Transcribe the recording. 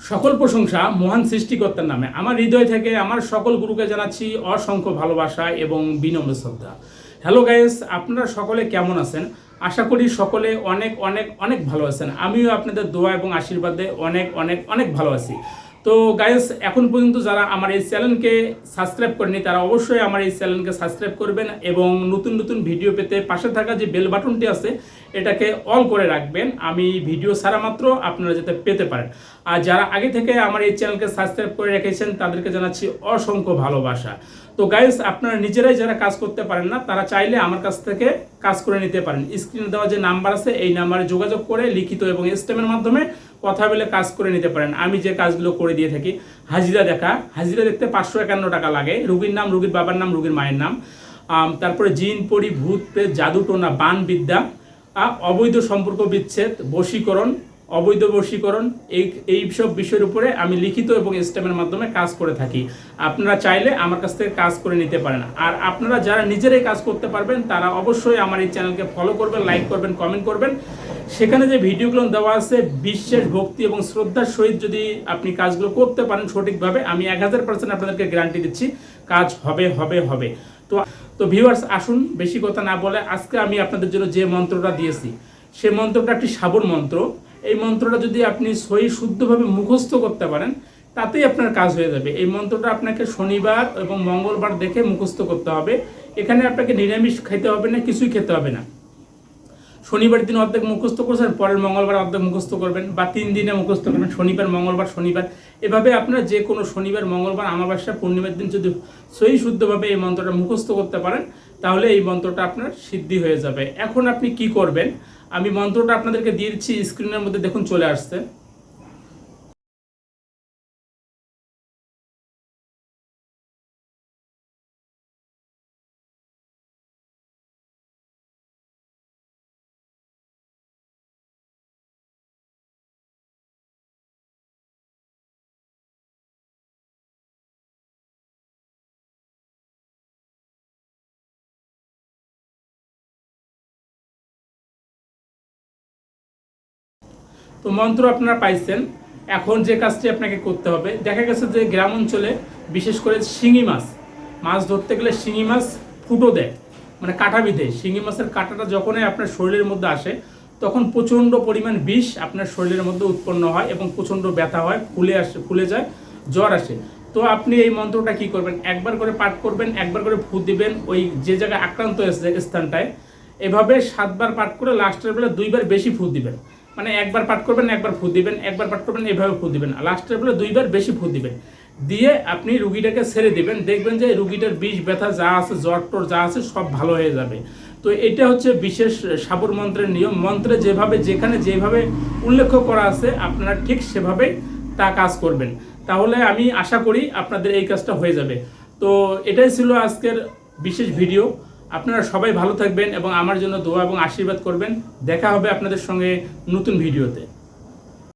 সকল প্রশংসা মহান সৃষ্টিকর্তার নামে। আমার হৃদয় থেকে আমার সকল গুরুকে জানাচ্ছি অসংখ্য ভালোবাসা এবং বিনম্র শ্রদ্ধা। হ্যালো গাইস আপনারা সকলে কেমন আছেন? আশা করি সকলে অনেক অনেক অনেক ভালো আছেন। আমিও আপনাদের দোয়া এবং আশীর্বাদে অনেক অনেক অনেক ভালো আছি। তো গাইস এখন পর্যন্ত যারা আমার এই চ্যানেলকে সাবস্ক্রাইব করেনি তারা অবশ্যই আমার এই চ্যানেলকে সাবস্ক্রাইব করবেন এবং নতুন নতুন ভিডিও পেতে পাশে থাকা যে বেল বাটনটি আছে, এটাকে অল করে রাখবেন। আমি ভিডিও ছাড়া মাত্র আপনারা যাতে পেতে পারেন। আর যারা আগে থেকে আমার এই চ্যানেলকে সাবস্ক্রাইব করে রেখেছেন, তাদেরকে জানাচ্ছি অসংখ্য ভালোবাসা। তো গাইস আপনারা নিজেরাই যারা কাজ করতে পারেন না, তারা চাইলে আমার কাছ থেকে কাজ করে নিতে পারেন। স্ক্রিনে দেওয়া যে নাম্বার আছে, এই নাম্বারে যোগাযোগ করে লিখিত এবং স্টেমের মাধ্যমে কথা বলে কাজ করে নিতে পারেন। আমি যে কাজগুলো করে দিয়ে থাকি, হাজিরা দেখা। হাজিরা দেখতে পাঁচশো একান্ন টাকা লাগে। রুগীর নাম, রুগীর বাবার নাম, রুগীর মায়ের নাম। তারপরে জিন, পরি, ভূত প্রেত জাদু টোনা বান বিদ্যা অবৈধ সম্পর্ক বিচ্ছেদ, বশীকরণ অবৈধ বশীকরণ, এই এই সব বিষয়ের উপরে আমি লিখিত এবং স্টেমের মাধ্যমে কাজ করে থাকি। আপনারা চাইলে আমার কাছ থেকে কাজ করে নিতে পারেন। আর আপনারা যারা নিজেরাই কাজ করতে পারবেন, তারা অবশ্যই আমার এই চ্যানেলকে ফলো করবেন লাইক করবেন কমেন্ট করবেন। সেখানে যে ভিডিওগুলো দেওয়া আছে বিশ্বাস ভক্তি এবং শ্রদ্ধার সহিত যদি আপনি কাজগুলো করতে পারেন সঠিকভাবে, আমি এক হাজার পার্সেন্ট আপনাদেরকে গ্যারান্টি দিচ্ছি, কাজ হবে হবে হবে। তো তো ভিউয়ার্স আসুন, বেশি কথা না বলে, আজকে আমি আপনাদের জন্য যে মন্ত্রটা দিয়েছি সেই মন্ত্রটা একটি সাবর মন্ত্র। এই মন্ত্রটা যদি আপনি সহি শুদ্ধভাবে মুখস্থ করতে পারেন, তাতেই আপনার কাজ হয়ে যাবে। এই মন্ত্রটা আপনাকে শনিবার এবং মঙ্গলবার দেখে মুখস্থ করতে হবে। এখানে আপনাকে নিরামিষ খেতে হবে না, কিছুই খেতে হবে না। শনিবার দিন অর্ধেক মুখস্থ করছেন, পরের মঙ্গলবার অর্ধেক মুখস্থ করবেন, বা তিন দিনে মুখস্থ করবেন, শনিবার, মঙ্গলবার, শনিবার। এভাবে আপনারা যে কোনো শনিবার, মঙ্গলবার আমাবাসা পূর্ণিমার দিন যদি সহি শুদ্ধভাবে এই মন্ত্রটা মুখস্থ করতে পারেন তাহলে এই মন্ত্রটা আপনার সিদ্ধি হয়ে যাবে। এখন আপনি কি করবেন? আমি মন্ত্রটা আপনাদেরকে দিয়েছি স্ক্রিনের মধ্যে দেখুন চলে আসছে। তো মন্ত্র আপনারা পাইছেন। এখন যে কাজটি আপনাকে করতে হবে, দেখা গেছে যে গ্রাম অঞ্চলে বিশেষ করে শিঙি মাছ মাছ ধরতে গেলে শিঙি মাছ ফুটো দেয় মানে কাটা বিধে। শিঙি মাছের কাঁটাটা যখনই আপনার শরীরের মধ্যে আসে, তখন প্রচণ্ড পরিমাণ বিষ আপনার শরীরের মধ্যে উৎপন্ন হয় এবং প্রচণ্ড ব্যথা হয়, ফুলে আসে, ফুলে যায়, জ্বর আসে। তো আপনি এই মন্ত্রটা কি করবেন? একবার করে পাঠ করবেন, একবার করে ফু দিবেন, ওই যে জায়গায় আক্রান্ত হয়েছে স্থানটায়, এভাবে সাতবার পাঠ করে লাস্টের বেলা দুইবার বেশি ফু দিবেন। মানে একবার পাঠ করবেন, একবার ফু দিবেন, একবার পাঠ করবেন, এভাবে ফু দিবেন লাস্টের বেলা দুইবার বেশি ফু দিবেন। দিয়ে আপনি রুগীটাকে ছেড়ে দিবেন, দেখবেন যে রুগীটার বিষ, ব্যথা যা আছে, জ্বর টর যা আছে, সব ভালো হয়ে যাবে। তো এটা হচ্ছে বিশেষ সাবর মন্ত্রের নিয়ম। মন্ত্রে যেভাবে, যেখানে যেভাবে উল্লেখ করা আছে, আপনারা ঠিক সেভাবে তা কাজ করবেন। তাহলে আমি আশা করি আপনাদের এই কাজটা হয়ে যাবে। তো এটাই ছিল আজকের বিশেষ ভিডিও আপনারা সবাই ভালো থাকবেন এবং আমার জন্য দোয়া এবং আশীর্বাদ করবেন। দেখা হবে আপনাদের সঙ্গে নতুন ভিডিওতে।